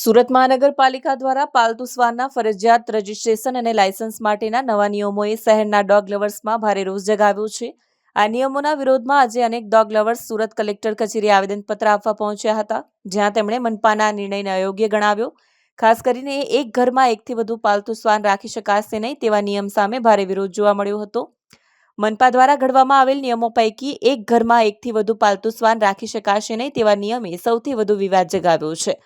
સુરત મહાનગરપાલિકા દ્વારા પાલતુ શ્વાનના ફરજિયાત રજીસ્ટ્રેશન અને લાયસન્સ માટેના નવા નિયમોએ શહેરના ડોગ લવર્સમાં ભારે રોષ જગાવ્યો છે. આ નિયમોના વિરોધમાં આજે અનેક ડોગ લવર્સ સુરત કલેક્ટર કચેરી આવેદનપત્ર આપવા પહોંચ્યા હતા, જ્યાં તેમણે મનપાના નિર્ણયને અયોગ્ય ગણાવ્યો. ખાસ કરીને એક ઘરમાં એકથી વધુ પાલતુ શ્વાન રાખી શકાશે નહીં તેવા નિયમ સામે ભારે વિરોધ જોવા મળ્યો હતો. મનપા દ્વારા ઘડવામાં આવેલ નિયમો પૈકી એક ઘરમાં એકથી વધુ પાલતુ શ્વાન રાખી શકાશે નહીં તેવા નિયમે સૌથી વધુ વિવાદ જગાવ્યો છે.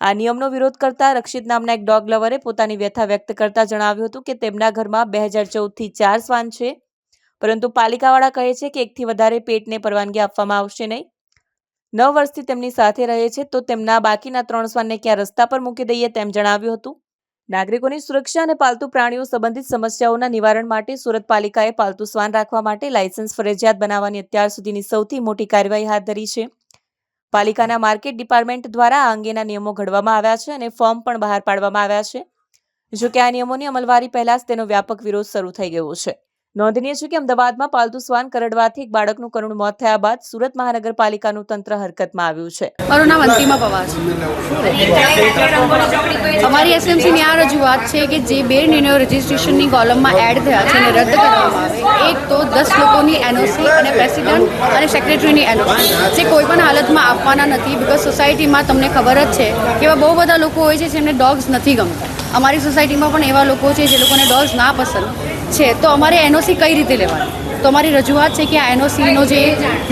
આ નિયમનો વિરોધ કરતા રક્ષિત નામના એક ડોગ લવરે પોતાની વ્યથા વ્યક્ત કરતા જણાવ્યું હતું કે તેમના ઘરમાં બે હજાર ચૌદથી ચાર શ્વાન છે. પરંતુ પાલિકાવાળા કહે છે કે એકથી વધારે પેટને પરવાનગી આપવામાં આવશે નહીં. નવ વર્ષથી તેમની સાથે રહે છે તો તેમના બાકીના ત્રણ શ્વાનને ક્યાં રસ્તા પર મૂકી દઈએ તેમ જણાવ્યું હતું. નાગરિકોની સુરક્ષા અને પાલતુ પ્રાણીઓ સંબંધિત સમસ્યાઓના નિવારણ માટે સુરત પાલિકાએ પાલતુ શ્વાન રાખવા માટે લાયસન્સ ફરજિયાત બનાવવાની અત્યાર સુધીની સૌથી મોટી કાર્યવાહી હાથ ધરી છે. પાલિકાના માર્કેટ ડિપાર્ટમેન્ટ દ્વારા આ અંગેના નિયમો ઘડવામાં આવ્યા છે અને ફોર્મ પણ બહાર પાડવામાં આવ્યા છે. જો કે આ નિયમોની અમલવારી પહેલા જ તેનો વ્યાપક વિરોધ શરૂ થઈ ગયો છે. નોંધનીય છે કે અમદાવાદમાં પાલતુ શ્વાન કરડવાથી એક બાળકનું કરુણ મોત થયા બાદ સુરત મહાનગરપાલિકાનું તંત્ર હરકતમાં આવ્યું છે. મારું નામ અંતિમા પવાર અમારી એસએમસીની આ રજૂઆત છે કે જે બે નિર્ણયો રજિસ્ટ્રેશનની કોલમમાં એડ થયા છે અને રદ કરવામાં આવે, એક તો દસ લોકોની એનઓસી અને પ્રેસિડેન્ટ અને સેક્રેટરીની એનઓસી, જે કોઈ પણ હાલતમાં આપવાના નથી બિકોઝ સોસાયટીમાં તમને ખબર જ છે કે એવા બહુ બધા લોકો હોય છે જેમને ડોગ્સ નથી ગમતા. અમારી સોસાયટીમાં પણ એવા લોકો છે જે લોકોને ડોગ્સ ના પસંદ છે તો અમારે એનઓસી કઈ રીતે લેવાની? તો અમારી રજૂઆત છે કે આ એનઓસીનો જે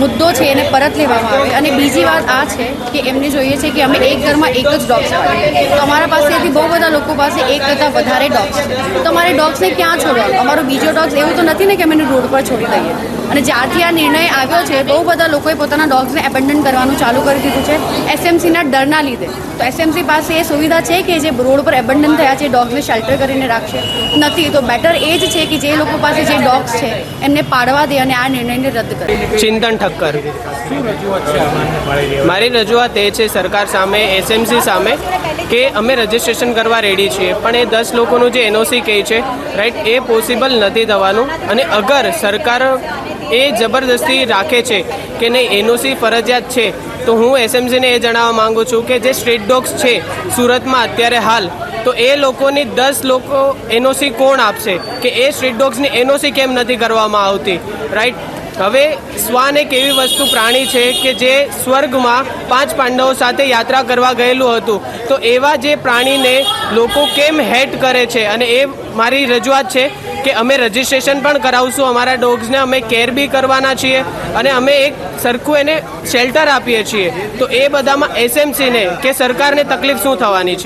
મુદ્દો છે એને પરત લેવામાં આવે. અને બીજી વાત આ છે કે એમને જોઈએ છે કે અમે એક ઘરમાં એક જ ડોગ્સ પાડીએ તો અમારા પાસેથી બહુ બધા લોકો પાસે એક કરતાં વધારે ડોગ્સ તો અમારે ડોગ્સને ક્યાં છોડવાનું? અમારો બીજો ડોગ્સ એવું તો નથી ને કે અમે રોડ પર છોડી દઈએ. અને જ્યારથી આ નિર્ણય આવ્યો છે, બહુ બધા લોકોએ પોતાના ડોગ્સને એબન્ડન કરવાનું ચાલુ કરી દીધું છે, એસએમસીના ડરના લીધે. તો એસએમસી પાસે એ સુવિધા છે કે જે રોડ પર એબન્ડન થયા છે, ડોગ્સને શેલ્ટર કરીને રાખશે? નથી. તો બેટર એ જ છે કે જે લોકો પાસે જે ડોગ્સ છે, એમને પાડવા દે અને આ નિર્ણયને રદ કરે. ચિંતન ઠક્કર. મારી રજૂઆત એ છે સરકાર સામે એસએમસી સામે, કે અમે રજીસ્ટ્રેશન કરવા રેડી છીએ. પણ એ દસ લોકોનું જે એનઓસી કહે છે રાઈટ એ પોસિબલ નથી થવાનું. અને અગર સરકાર એ જબરદસ્તી રાખે છે કે નહીં એનઓસી ફરજિયાત છે, તો હું એસએમસીને એ જણાવવા માગું છું કે જે સ્ટ્રીટ ડોગ્સ છે, સુરતમાં અત્યારે હાલ તો એ લોકોની દસ લોકો એનઓસી કોણ આપશે? કે એ સ્ટ્રીટ ડોગ્સની એનઓસી કેમ નથી કરવામાં આવતી? રાઈટ હવે શ્વાન એક એવી વસ્તુ પ્રાણી છે કે જે સ્વર્ગમાં પાંચ પાંડવો સાથે યાત્રા કરવા ગયેલું હતું. તો એવા જે પ્રાણીને લોકો કેમ હેટ કરે છે? અને એ મારી રજૂઆત છે કે અમે રજિસ્ટ્રેશન પણ કરાવશું અમારા ડોગ્સને અમે કેર બી કરવાના છીએ અને અમે એક સરખું એને શેલ્ટર આપીએ છીએ. તો એ બધામાં એસએમસીને કે સરકારને તકલીફ શું થવાની છે?